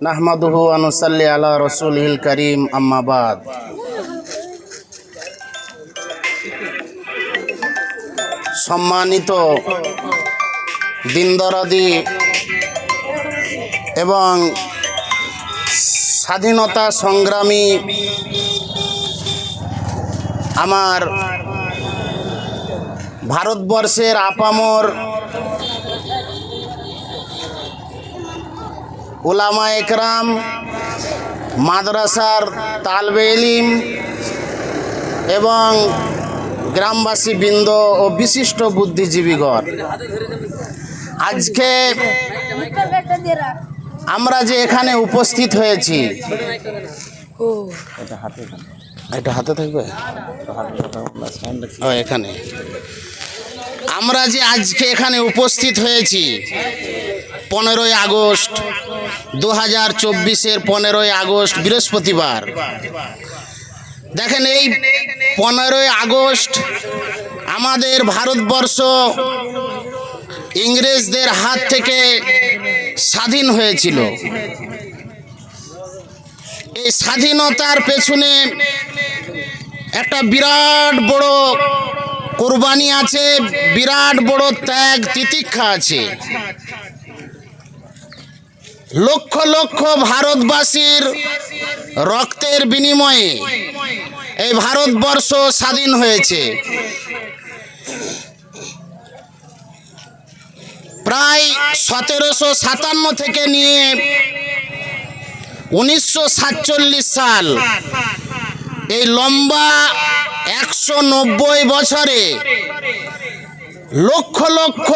নাহমাদুহু আনুসাল্লি আলা রসুলহিল করিম আম্মাবাদ সম্মানিত দিনদরাদি এবং স্বাধীনতা সংগ্রামী আমার ভারতবর্ষের আপামর ওলামা একরাম, মাদ্রাসার তালবে এলিম এবং গ্রামবাসী বৃন্দ ও বিশিষ্ট বুদ্ধিজীবীগণ। আজকে আমরা যে এখানে উপস্থিত হয়েছি, এটা হাতে থাকবে। এখানে। আমরা যে আজকে এখানে উপস্থিত হয়েছি, পনেরোই আগস্ট দু হাজার চব্বিশের পনেরোই আগস্ট, বৃহস্পতিবার। দেখেন এই পনেরোই আগস্ট আমাদের ভারতবর্ষ ইংরেজদের হাত থেকে স্বাধীন হয়েছিল। এই স্বাধীনতার পেছনে একটা বিরাট বড় কোরবানি আছে, বিরাট বড় ত্যাগ তিতিক্ষা আছে। লক্ষ লক্ষ ভারতবাসীর রক্তের বিনিময়ে এই ভারতবর্ষ স্বাধীন হয়েছে। প্রায় সতেরোশো সাতান্ন থেকে নিয়ে উনিশশো সাতচল্লিশ সাল এই লম্বা একশো নব্বই বছরে লক্ষ লক্ষ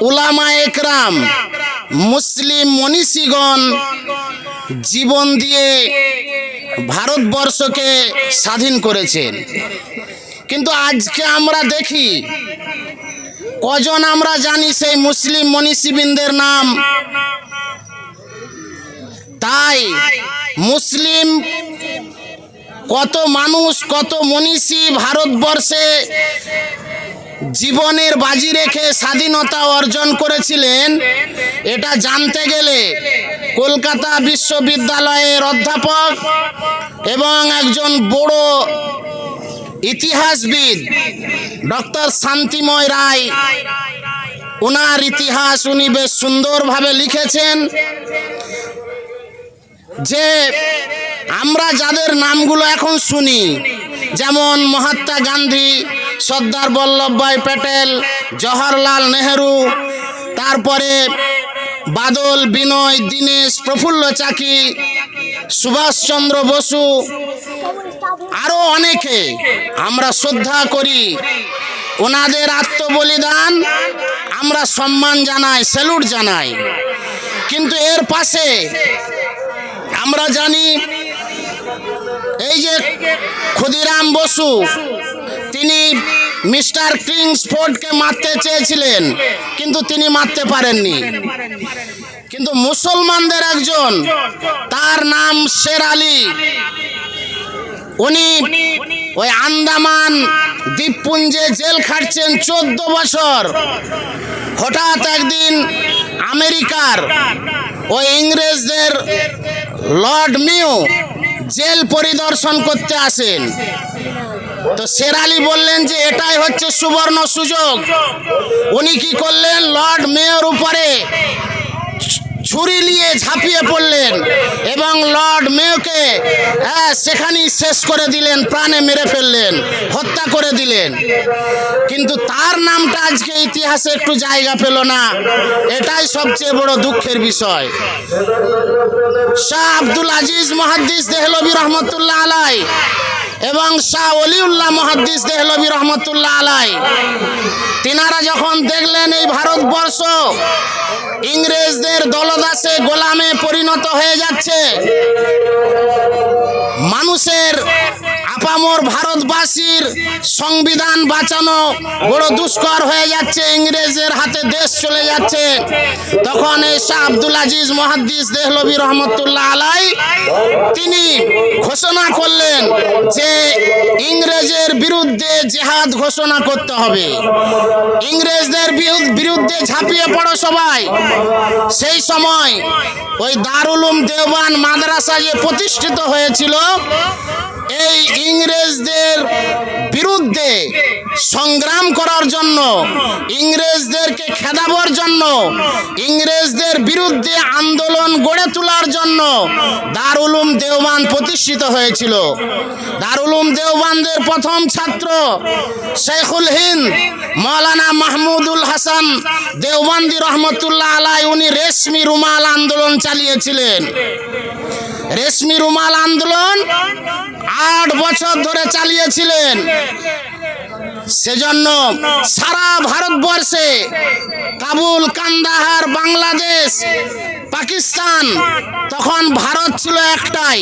উলামা একরাম, মুসলিম মনীষীগণ জীবন দিয়ে ভারতবর্ষকে স্বাধীন করেছেন। কিন্তু আজকে আমরা দেখি, কজন আমরা জানি সেই মুসলিম মনীষীবৃন্দের নাম? তাই মুসলিম কত মানুষ, কত মনীষী ভারতবর্ষে জীবনের বাজি রেখে স্বাধীনতা অর্জন করেছিলেন। এটা জানতে গেলে কলকাতা বিশ্ববিদ্যালয়ের অধ্যাপক এবং একজন বড় ইতিহাসবিদ, ডক্টর শান্তিময় রায়। ওনার ইতিহাস উনি বেশ সুন্দরভাবে লিখেছেন। যে আমরা যাদের নামগুলো এখন শুনি, যেমন মহাত্মা গান্ধী সর্দার বল্লভভাই প্যাটেল, জওহরলাল নেহেরু, তারপরে বাদল, বিনয়, দীনেশ, প্রফুল্ল চাকি, সুভাষচন্দ্র বসু আরও অনেকে আমরা শ্রদ্ধা করি। ওনাদের আত্মবলিদান আমরা সম্মান জানাই, স্যালুট জানাই। কিন্তু এর পাশে আমরা জানি, এই যে ক্ষুদিরাম বসু তিনি মিস্টার কিংসফোর্ডকে মারতে চেয়েছিলেন, কিন্তু তিনি মারতে পারেননি। কিন্তু মুসলমানদের একজন, তার নাম শের আলী। উনি ওই আন্দামান দ্বীপপুঞ্জে জেল খাটছেন চোদ্দ বছর। হঠাৎ একদিন আমেরিকার ওই ইংরেজদের লর্ড মিউ জেল পরিদর্শন করতে আসেন। তো শেরালি বললেন যে এটাই হচ্ছে সুবর্ণ সুযোগ। উনি কি করলেন? লর্ড মেয়র উপরে ছুরি নিয়ে ঝাঁপিয়ে পড়লেন এবং লর্ড মেয়কে হ্যাঁ সেখানেই শেষ করে দিলেন, প্রাণে মেরে ফেললেন, হত্যা করে দিলেন। কিন্তু তার নামটা আজকে ইতিহাসে একটু জায়গা পেল না। এটাই সবচেয়ে বড় দুঃখের বিষয়। শাহ আব্দুল আজিজ মহাদ্দিস দেহলবী রহমতুল্লাহ আলাই এবং শাহ অলিউল্লাহ মহাদ্দিস দেহলবি রহমতুল্লাহ আলাই। তিনারা যখন দেখলেন এই ভারতবর্ষ, ইংরেজদের দলদাসে গোলামে পরিণত হয়ে যাচ্ছে। মানুষের আপামর ভারতবাসীর সংবিধান বাঁচানো বড় দুষ্কর হয়ে যাচ্ছে, ইংরেজের হাতে দেশ চলে যাচ্ছে। তখন এই শাহ আব্দুল আজিজ মহাদ্দিস দেহলবি রহমতুল্লাহ আলাই, তিনি ঘোষণা করলেন যে ইংরেজের বিরুদ্ধে জেহাদ ঘোষণা করতে হবে। ইংরেজদের বিরু- বিরুদ্ধে ঝাঁপিয়ে পড়ো সবাই। সেই সময় ওই দারুলুম দেওবান মাদ্রাসা যে প্রতিষ্ঠিত হয়েছিল, এই ইংরেজদের বিরুদ্ধে সংগ্রাম করার জন্য, ইংরেজদেরকে খেদাবার জন্য, ইংরেজদের বিরুদ্ধে আন্দোলন গড়ে তোলার জন্য দারুলুম দেওবান প্রতিষ্ঠিত হয়েছিল। দারুলুম দেওবানদের প্রথম ছাত্র শেখুল হিন্দ, মৌলানা মাহমুদুল হাসান দেওবান্দি রহমতুল্লাহ আলাই, উনি রেশমি রুমাল আন্দোলন চালিয়েছিলেন। রেশমি রুমাল আন্দোলন আট বছর ধরে চালিয়েছিলেন। সেজন্য সারা ভারতবর্ষে কাবুল কান্দাহার বাংলাদেশ পাকিস্তান, তখন ভারত ছিল একটাই।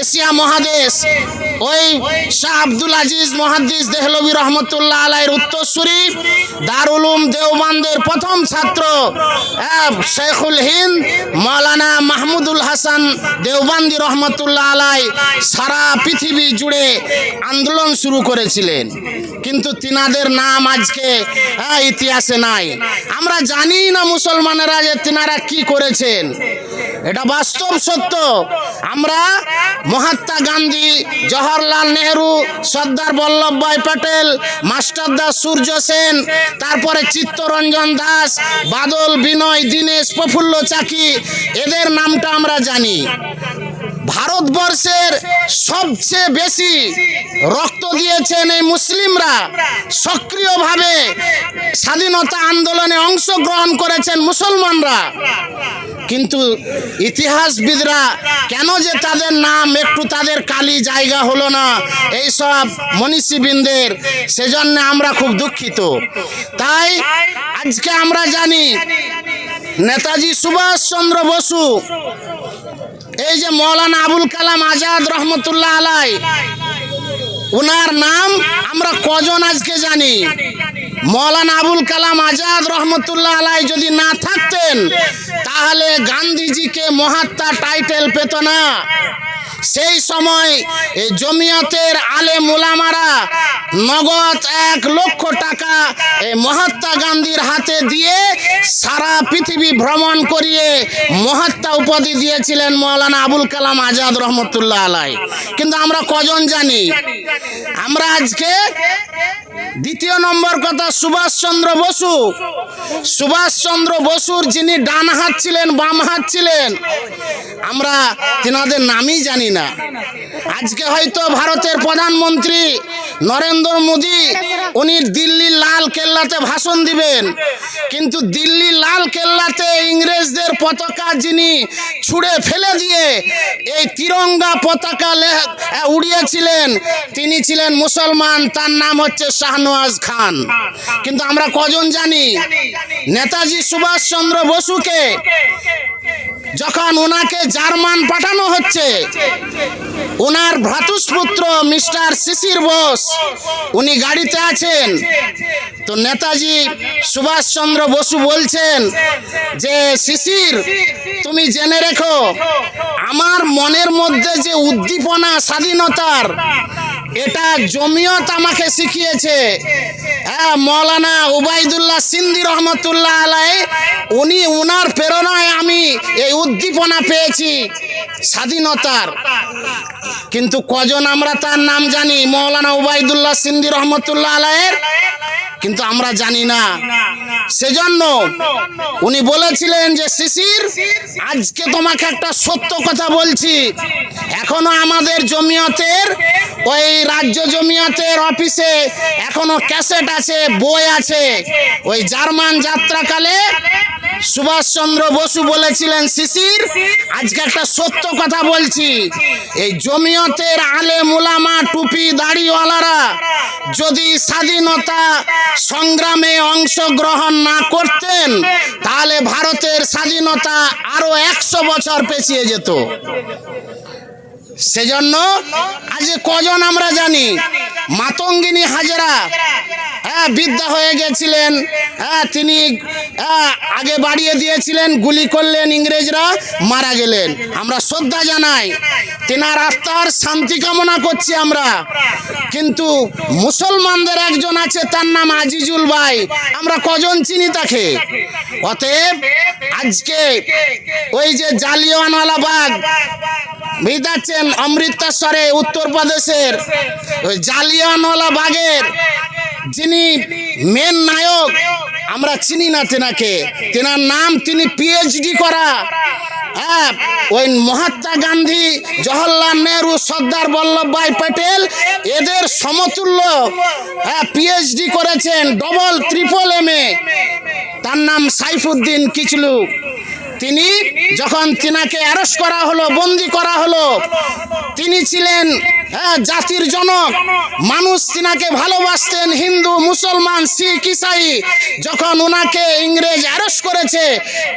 এশিয়া মহাদেশ। ওই শাহ আব্দুল আজিজ মহাদিস দেহলবি রহমতুল্লাহ আলাইয়ের উত্তরসূরি দারুলুম দেওবান্দের প্রথম ছাত্র শেখুল হিন্দ মৌলানা মাহমুদুল হাসান দেওবান্দি রহমতুল্লাহ আলাই সারা পৃথিবী জুড়ে আন্দোলন শুরু করেছিলেন। কিন্তু তিনাদের নাম আজকে ইতিহাসে নাই। আমরা জানি না মুসলমানেরা যে তিনারা কি করেছেন এটা বাস্তব সত্য। আমরা মহাত্মা গান্ধী, জওহরলাল নেহরু, সর্দার বল্লভভাই প্যাটেল, মাস্টার দাস সূর্য সেন, তারপরে চিত্তরঞ্জন দাস, বাদল, বিনয়, দীনেশ, প্রফুল্ল চাকি, এদের নামটা আমরা জানি। ভারতবর্ষের সবচেয়ে বেশি রক্ত দিয়েছেন এই মুসলিমরা। সক্রিয়ভাবে স্বাধীনতা আন্দোলনে অংশগ্রহণ করেছেন মুসলমানরা। কিন্তু ইতিহাসবিদরা কেন যে তাদের নাম একটু তাদের কালি জায়গা হলো না? এই সব মনীষীবৃন্দের, সেজন্য আমরা খুব দুঃখিত। তাই আজকে আমরা জানি, নেতাজি সুভাষচন্দ্র বসু, এই যে মৌলানা আবুল কালাম আজাদ রহমতুল্লাহ আলাই ওনার নাম আমরা কজন আজকে জানি? মৌলানা আবুল কালাম আজাদ রহমতুল্লাহ আলাই যদি না থাকতেন তাহলে গান্ধীজিকে মহাত্মা টাইটেল পেত না। সেই সময় এই জমিয়তের আলে মুলামারা নগদ এক লক্ষ টাকা এই মহাত্মা গান্ধীর হাতে দিয়ে সারা পৃথিবী ভ্রমণ করিয়ে মহাত্মা উপাধি দিয়েছিলেন মৌলানা আবুল কালাম আজাদ রহমতুল্লাহ আলাই। কিন্তু আমরা কজন জানি? আমরা আজকে দ্বিতীয় নম্বর কথা সুভাষচন্দ্র বসু। সুভাষচন্দ্র বসুর যিনি ডান হাত ছিলেন, বাম হাত ছিলেন, আমরা তেনাদের নামই জানি না। আজকে হয়তো ভারতের প্রধানমন্ত্রী নরেন্দ্র মোদী, উনি দিল্লির লাল কেল্লাতে ভাষণ দিবেন। কিন্তু দিল্লি লাল কেল্লাতে ইংরেজদের পতাকা যিনি ছুঁড়ে ফেলে দিয়ে এই তিরঙ্গা পতাকা উড়িয়েছিলেন। তিনি ছিলেন মুসলমান, তার নাম হচ্ছে শাহনওয়াজ খান। কিন্তু আমরা কজন জানি? নেতাজি সুভাষচন্দ্র বসুকে। যখন ওনাকে জার্মান পাঠানো হচ্ছে, ওনার ভ্রাতুষ্পুত্র মিস্টার শিশির বোস, উনি গাড়িতে আছেন। তো নেতাজি সুভাষচন্দ্র বসু বলছেন যে শিশির তুমি জেনে রেখো, আমার মনের মধ্যে যে উদ্দীপনা স্বাধীনতার, এটা জমিয়ত আমাকে শিখিয়েছে। হ্যাঁ মৌলানা উবাইদুল্লাহ সিন্দি রহমতুল্লাহ আলাই উনি উনার প্রেরণায় আমি এই উদ্দীপনা পেয়েছি, স্বাধীনতার। কিন্তু কজন আমরা তার নাম জানি? মৌলানা উবায়দুল্লাহ সিন্দি রহমতুল্লাহ আলাইয়ের? কিন্তু আমরা জানি না। সেজন্য উনি বলেছিলেন যে, শিশির, আজকে তোমাকে একটা সত্য কথা বলছি। এখনও আমাদের জমিয়তের, ওই রাজ্য জমিয়তের অফিসে এখনও ক্যাসেট আছে, বই আছে। ওই জার্মান যাত্রাকালে সুভাষচন্দ্র বসু বলেছিলেন, শিশির, আজকে একটা সত্য কথা বলছি। এই জমিয়তের আলে মুলামা টুপি দাড়িওয়ালারা যদি স্বাধীনতা সংগ্রামে অংশগ্রহণ না করতেন তাহলে ভারতের স্বাধীনতা আরও একশো বছর পেছিয়ে যেত। সেজন্য আজ কজন আমরা জানি? মাতঙ্গিনী হাজরা হ্যাঁ বিদ্যা হয়ে গেছিলেন। হ্যাঁ তিনি হ্যাঁ, আগে বাড়িয়ে দিয়েছিলেন গুলি করলেন ইংরেজরা মারা গেলেন। আমরা শ্রদ্ধা জানাই। তেনার আত্মার শান্তি কামনা করছি আমরা। কিন্তু মুসলমানদের একজন আছে তার নাম আজিজুল ভাই। আমরা কজন চিনি তাকে? অতএব আজকে ওই যে জালিয়ানওয়ালা বাঘ বুঝতে অমৃতসরে, উত্তরপ্রদেশের জালিয়ানওয়ালা বাগের। যিনি মেন নায়ক, আমরা চিনি না তেনাকে। তেনার নাম তিনি পিএইচডি করা। হ্যাঁ ওই মহাত্মা গান্ধী, জওহরলাল নেহরু, সর্দার বল্লভভাই প্যাটেল, এদের সমতুল্য হ্যাঁ পিএইচডি করেছেন ডবল ট্রিপল এম এ তার নাম সাইফুদ্দিন কিচলু। তিনি যখন তিনাকে অ্যারেস্ট করা হলো, বন্দি করা হলো, তিনি ছিলেন হ্যাঁ জাতির জনক। মানুষ তিনাকে ভালোবাসতেন, হিন্দু, মুসলমান, শিখ, ইসাই। যখন ওনাকে ইংরেজ অ্যারেস্ট করেছে,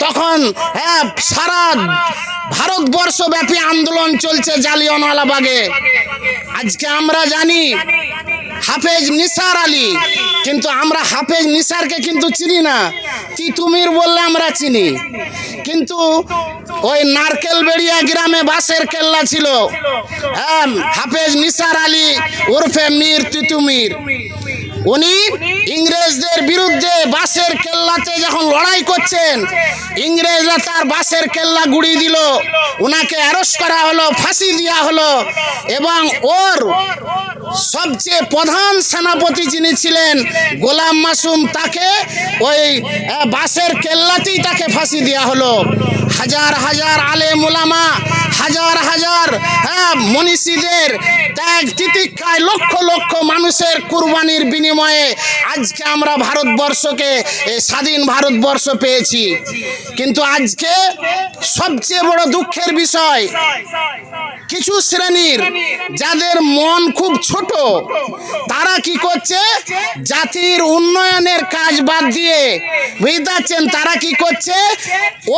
তখন হ্যাঁ সারা ভারতবর্ষব্যাপী আন্দোলন চলছে জালিয়ানওয়ালাবাগে। আজকে আমরা জানি হাফেজ নিসার আলী। কিন্তু আমরা হাফেজ নিসারকে কিন্তু চিনি না। তিতুমির বললে আমরা চিনি। কিন্তু ওই নারকেল বেড়িয়া গ্রামে বাসের কেল্লা ছিল। হ্যাঁ হাফেজ নিসার আলী ওরফে মীর তিতুমির। উনি ইংরেজদের বিরুদ্ধে বাসের কেল্লাতে যখন লড়াই করছেন, ইংরেজরা তার বাসের কেল্লা গুড়ি দিল। ওনাকে অ্যারেস্ট করা হলো, ফাঁসি দেওয়া হলো এবং ওর সবচেয়ে প্রধান সেনাপতি যিনি ছিলেন, গোলাম মাসুম, তাকে ওই বাসের কেল্লাতেই তাকে ফাঁসি দেওয়া হলো। হাজার হাজার আলে মোলামা হাজার হাজার হ্যাঁ মনীষীদের ত্যাগ তিতিক্ষায় লক্ষ লক্ষ মানুষের কুরবানির বিনিময়ে আজকে আমরা ভারতবর্ষকে স্বাধীন ভারতবর্ষ পেয়েছি। কিন্তু আজকে সবচেয়ে বড় দুঃখের বিষয় কিছু শ্রেণির যাদের মন খুব ছোট, তারা কি করছে? জাতির উন্নয়নের কাজ বাদ দিয়ে বুঝতে পারছেন তারা কি করছে?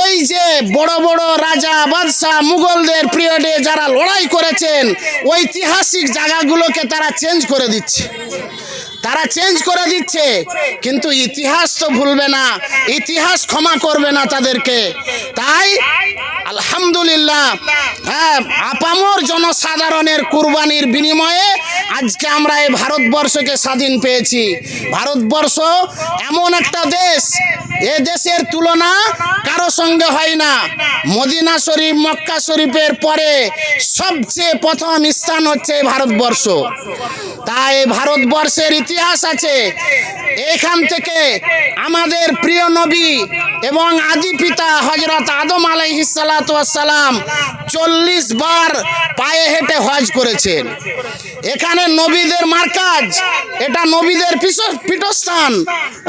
ওই যে বড় বড় রাজা, বাদশাহ, মুঘলদের পিরিয়ডে যারা লড়াই করেছেন, ঐতিহাসিক জায়গাগুলোকে তারা চেঞ্জ করে দিচ্ছে। তারা চেঞ্জ করে দিচ্ছে। কিন্তু ইতিহাস তো ভুলবে না। ইতিহাস ক্ষমা করবে না তাদেরকে। তাই আলহামদুলিল্লাহ হ্যাঁ আপামর জনসাধারণের কুরবানির বিনিময়ে আজকে আমরা এই ভারতবর্ষকে স্বাধীন পেয়েছি। ভারতবর্ষ এমন একটা দেশ। এ দেশের তুলনা কারও সঙ্গে হয় না। মদিনা শরীফ, মক্কা শরীফের পরে সবচেয়ে প্রথম স্থান হচ্ছে ভারতবর্ষ। তাই ভারতবর্ষের ইতিহাস আছে। এখান থেকে আমাদের প্রিয় নবী এবং আদি পিতা হজরত আদম আলাইহিসালাম চল্লিশ বার পায়ে হেঁটে হজ করেছেন। এখানে নবীদের মার্কাজ, এটা নবীদের পীঠস্থান।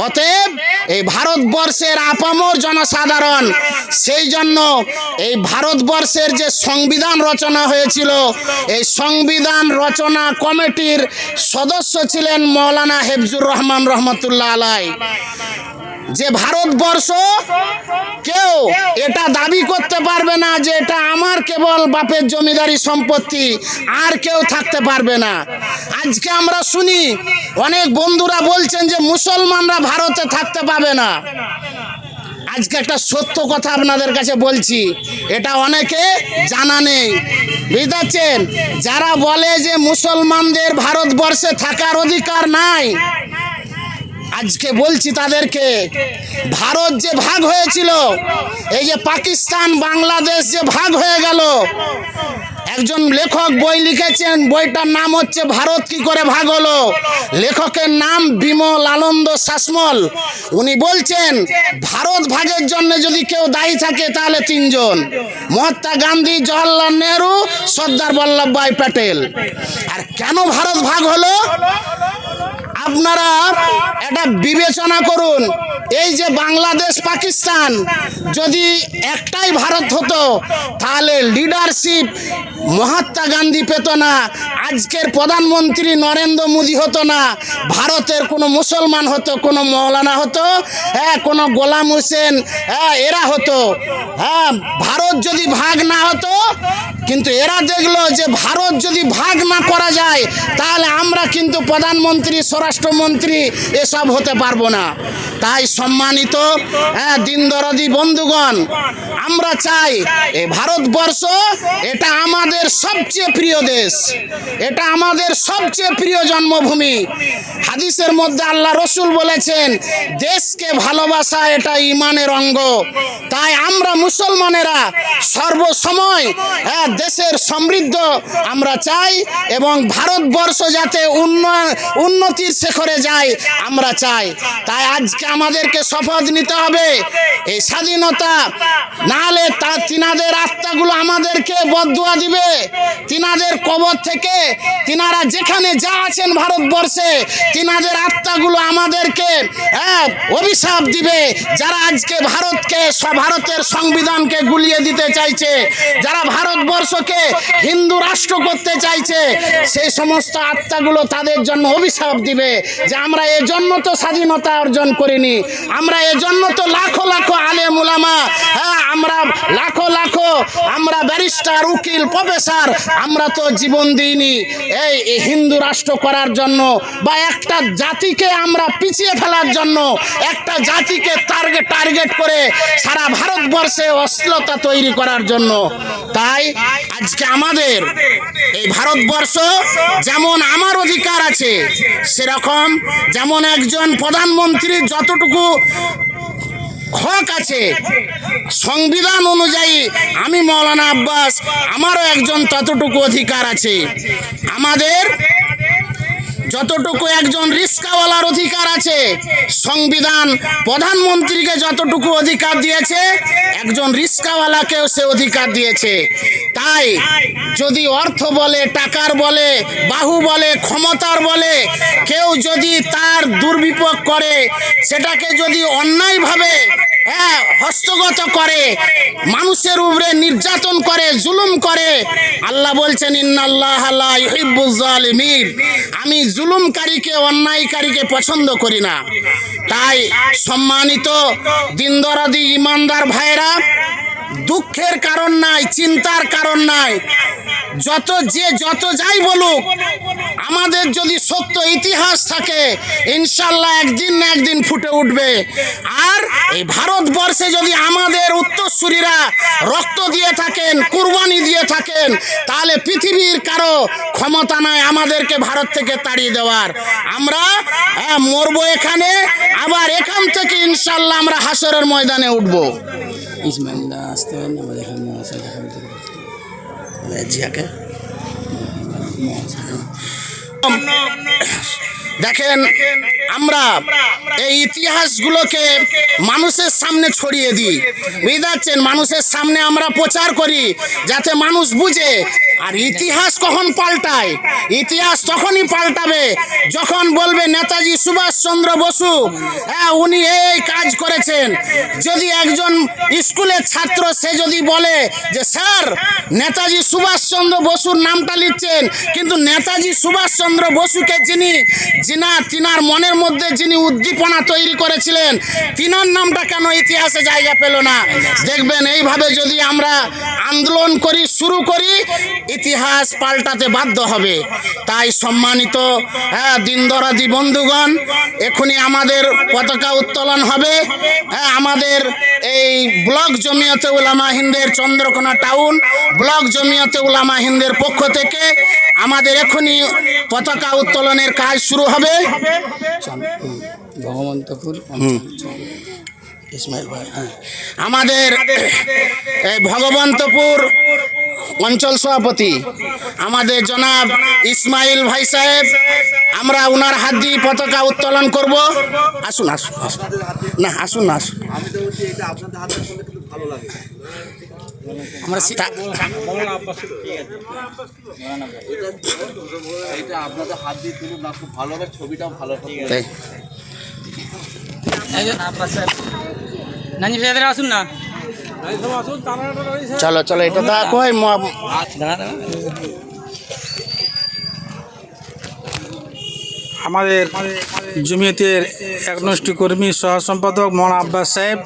অতএব এই ভারতবর্ষের আপামর জনসাধারণ, সেই জন্য এই ভারতবর্ষের যে সংবিধান রচনা হয়েছিল, এই সংবিধান রচনা কমিটির সদস্য ছিলেন মৌলানা হেফজুর রহমান রহমতুল্লাহ আলাই। যে ভারতবর্ষ, কেউ এটা দাবি করতে পারবে না যে এটা আমার কেবল বাপের জমিদারি সম্পত্তি, আর কেউ থাকতে পারবে না। আজকে আমরা শুনি, অনেক বন্ধুরা বলছেন যে মুসলমানরা ভারতে থাকতে পাবে না। আজকে একটা সত্য কথা আপনাদের কাছে বলছি। এটা অনেকে জানা নেই। বুঝতে পারছেন? যারা বলে যে মুসলমানদের ভারতবর্ষে থাকার অধিকার নাই, আজকে বলছি তাদেরকে, ভারত যে ভাগ হয়েছিল, এই যে পাকিস্তান, বাংলাদেশ যে ভাগ হয়ে গেল একজন লেখক বই লিখেছেন, বইটার নাম হচ্ছে ভারত কি করে ভাগ হলো? লেখকের নাম বিমল আনন্দ শাসমল। উনি বলছেন, ভারত ভাগের জন্য যদি কেউ দায়ী থাকে তাহলে তিনজন। মহাত্মা গান্ধী, জওয়াহরলাল নেহরু, সর্দার বল্লভভাই প্যাটেল। আর কেন ভারত ভাগ হলো? আপনারা এটা বিবেচনা করুন। এই যে বাংলাদেশ, পাকিস্তান যদি একটাই ভারত হতো, তাহলে লিডারশিপ মহাত্মা গান্ধী পেত না, আজকের প্রধানমন্ত্রী নরেন্দ্র মোদী হতো না, ভারতের কোনো মুসলমান হতো, কোনো মৌলানা হতো হ্যাঁ কোনো গোলাম হোসেন হ্যাঁ এরা হতো। হ্যাঁ ভারত যদি ভাগ না হতো, কিন্তু এরা দেখল যে ভারত যদি ভাগ না করা যায়, তাহলে আমরা কিন্তু প্রধানমন্ত্রী স্বরাষ্ট্রমন্ত্রী এসব হতে পারব না। তাই সম্মানিত হ্যাঁ দিনদরদি বন্ধুগণ আমরা চাই এ ভারতবর্ষ এটা আমাদের সবচেয়ে প্রিয় দেশ এটা আমাদের সবচেয়ে প্রিয় জন্মভূমি। হাদিসের মধ্যে আল্লাহ রসুল বলেছেন দেশকে ভালোবাসা এটা ইমানের অঙ্গ। তাই আমরা মুসলমানেরা সর্বসময় হ্যাঁ, দেশের সমৃদ্ধ আমরা চাই এবং ভারতবর্ষ যাতে উন্নয়ন উন্নতির শেখরে যায় আমরা চাই। তাই আজকে আমাদেরকে শপথ নিতে হবে। এই স্বাধীনতা নাহলে তা তিনাদের আত্মাগুলো আমাদেরকে বদুয়া দিবে। তিনাদের কবর থেকে তিনারা যেখানে যা আছেন ভারতবর্ষে তিনাদের আত্মাগুলো আমাদেরকে হ্যাঁ, অভিশাপ দিবে। যারা আজকে ভারতকে ভারতের সংবিধানকে গুলিয়ে দিতে চাইছে যারা ভারতবর্ষকে হিন্দু রাষ্ট্র করতে চাইছে সেই সমস্ত আত্মাগুলো তাদের জন্য অভিশাপ দিবে। যে আমরা এজন্য তো স্বাধীনতা অর্জন করিনি, আমরা এজন্য তো লাখো লাখো আলেম উলামা হ্যাঁ আমরা লাখো লাখো, আমরা ব্যারিস্টার, উকিল, প্রফেসর, আমরা তো জীবন দিইনি। এই হিন্দু রাষ্ট্র করার জন্য বা একটা জাতিকে আমরা পিছিয়ে ফেলার জন্য, একটা জাতিকে টার্গেট টার্গেট করে সারা ভারতবর্ষে অশ্লীলতা তৈরি করার জন্য। তাই আজকে আমাদের এই ভারতবর্ষ যেমন আমার অধিকার আছে, সেরকম যেমন একজন প্রধানমন্ত্রীর যতটুকু হক আছে, সংবিধান অনুযায়ী, আমি মৌলানা আব্বাস, আমারও একজন ততটুকু অধিকার আছে। আমাদের যতটুকু একজন রিস্কাওয়ালার অধিকার আছে, সংবিধান প্রধানমন্ত্রীকে যতটুকু অধিকার দিয়েছে, একজন রিস্কাওয়ালাকেও সে অধিকার দিয়েছে। তাই যদি অর্থ বলে, টাকার বলে, বাহু বলে, ক্ষমতার বলে, কেউ যদি তার দুর্বিপক করে, সেটাকে যদি অন্যায়ভাবে হস্তগত করে, মানুষের উপরে নির্যাতন করে, জুলুম করে। আল্লাহ বলছেন, ইন্নাল্লাহ লা ইউহিব্বুজ জালিমিন আমি জুলুমকারীকে, অন্যায়কারীকে পছন্দ করি না। তাই সম্মানিত দিনদরাদি ইমানদার ভাইরা দুঃখের কারণ নাই, চিন্তার কারণ নাই। যত যে যত যাই বলুক আমাদের যদি সত্য ইতিহাস থাকে ইনশাল্লাহ একদিন না একদিন ফুটে উঠবে। আর এই ভারতবর্ষে যদি আমাদের উত্তরসূরিরা রক্ত দিয়ে থাকেন কুরবানি দিয়ে থাকেন তাহলে পৃথিবীর কারও ক্ষমতা নয় আমাদেরকে ভারত থেকে তাড়িয়ে দেওয়ার। আমরা হ্যাঁ, মরবো এখানে আবার এখান থেকে ইনশাল্লাহ আমরা হাসরের ময়দানে উঠবো। জিয়াকে দেখেন, আমরা এই ইতিহাসগুলোকে মানুষের সামনে ছড়িয়ে দিই। বুঝতে পারছেন? মানুষের সামনে আমরা প্রচার করি যাতে মানুষ বুঝে, আর ইতিহাস কখন পাল্টায়? ইতিহাস তখনই পাল্টাবে যখন বলবে নেতাজি সুভাষচন্দ্র বসু হ্যাঁ উনি এই কাজ করেছেন। যদি একজন স্কুলের ছাত্র, সে যদি বলে যে, স্যার, নেতাজি সুভাষচন্দ্র বসুর নামটা লিখছেন। কিন্তু নেতাজি সুভাষচন্দ্র বসুকে যিনি যিনা তিনার মনের মধ্যে যিনি উদ্দীপনা তৈরি করেছিলেন, তিনার নামটা কেন ইতিহাসে জায়গা পেল না? দেখবেন এইভাবে যদি আমরা আন্দোলন করি, শুরু করি, ইতিহাস পাল্টাতে বাধ্য হবে। তাই সম্মানিত হ্যাঁ দিনদরাদি বন্ধুগণ, এখনই আমাদের পতাকা উত্তোলন হবে। হ্যাঁ আমাদের এই ব্লক জমিয়তে উলামা হিন্দের চন্দ্রকোনা টাউন ব্লক জমিয়তে উলামা হিন্দের পক্ষ থেকে আমাদের এখনই পতাকা উত্তোলনের কাজ শুরু হবে। ভগবন্তপুর ইসমাইল ভাই হ্যাঁ। আমাদের এই ভগবন্তপুর অঞ্চল সভাপতি আমাদের জনাব ইসমাইল ভাই সাহেব আমরা ওনার হাত দিয়ে পতাকা উত্তোলন করব। আসুন আসুন আসুন। না আসুন না আসুন। আমরা আপনাদের হাত দিয়ে তুলুন না খুব ভালো হবে ছবিটাও ভালো হবে। আসুন না। চলো চলো এটা দা দাঁড়া আমাদের জমিয়তের একনষ্টি কর্মী সহ সম্পাদক মন আব্বাস সাহেব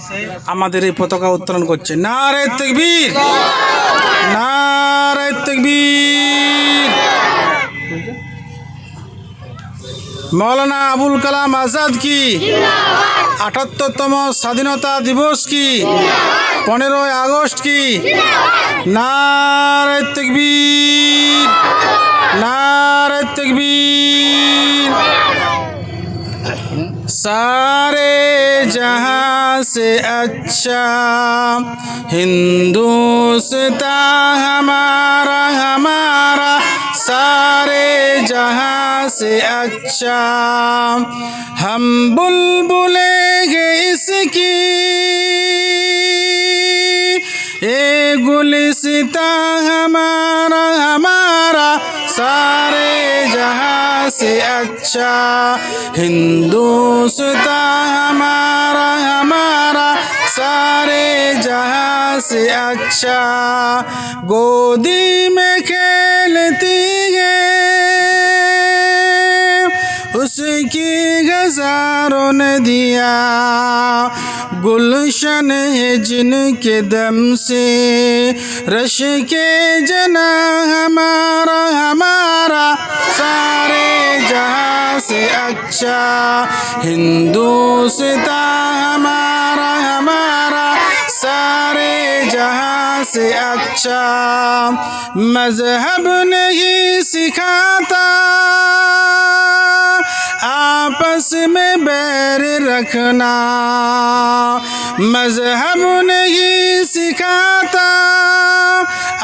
আমাদের এই পতাকা উত্তোলন করছে নারে তকবীর! নারে মৌলানা আবুল কালাম আজাদ কি আটাত্তরতম স্বাধীনতা দিবস কি পনেরোই আগস্ট কি নারে তকবীর নারে তকবীর सारे जहां से अच्छा ہندوستا ہمارا ہمارا سارے جہاں سے اچھا۔ ہم بلبلیں گے اس کی۔ اے گلستا ہمارا ہمارا سارے جہاں سے اچھا۔ ہندوستا ہمارا سارے جہاں سے اچھا گودی میں کھیلتی ہے۔ اس کی غزاروں نے دیا گلشن ہے جن کے دم سے۔ رش کے جنا ہمارا ہمارا سارے جہاں سے اچھا ہندوستان ہمارا ہمارا سارے جہاں سے اچھا مذہب نہیں سکھاتا آپس میں بیر رکھنا مذہب نہیں سکھاتا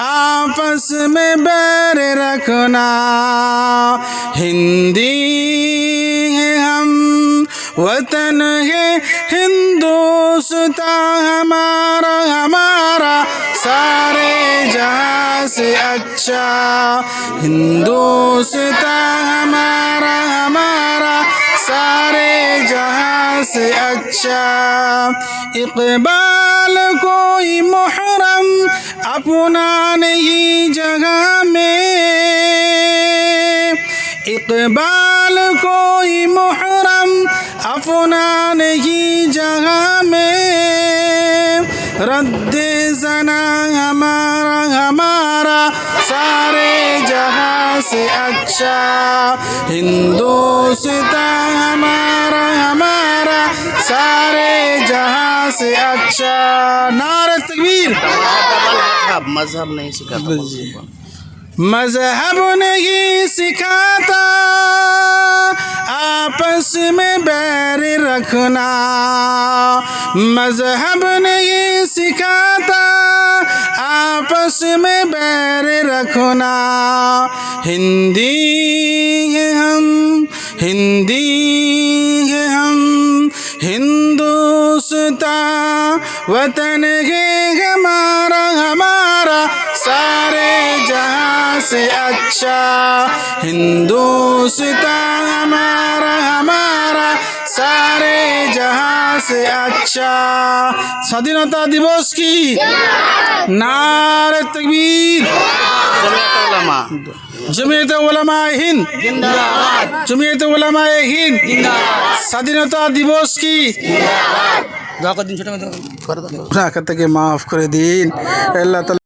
आपस में बैर रखना हिंदी है हम वतन है हिंदुस्तान हमारा हमारा सारे जहां से अच्छा हिंदुस्तान हमारा हमारा सारे जहां से अच्छा इकबाल कोई मुहरम अपना नहीं जगह में इकबाल कोई मुहरम अपना नहीं जगह में रद्द जना हमारा हमारा سارے جہاں سے اچھا ہندوستان ہمارا ہمارا سارے جہاں سے اچھا۔ نارت تکبیر۔ مذہب مذہب نہیں سکھاتا۔ جی۔ مذہب نہیں سکھاتا۔ آپس میں بیر رکھنا۔ مذہب نہیں سکھاتا۔ آپس میں بیر رکھنا۔ ہندی ہیں ہم، ہندی ہیں ہم۔ ہندوستا وطن ہے ہمارا ہمارا سارے جہاں سے اچھا۔ ہندوستا ہمارا ہمارا सारे जहां से अच्छा স্বাধীনতা দিবস কি নারে তকবীর জমিয়তে ওলামা হিন্দ জমিয়তে ওলামা হিন্দ স্বাধীনতা দিবস কি দোয়া করে দিন ছোটো করে দাও। থেকে মাফ করে দিন আল্লাহ তাআলা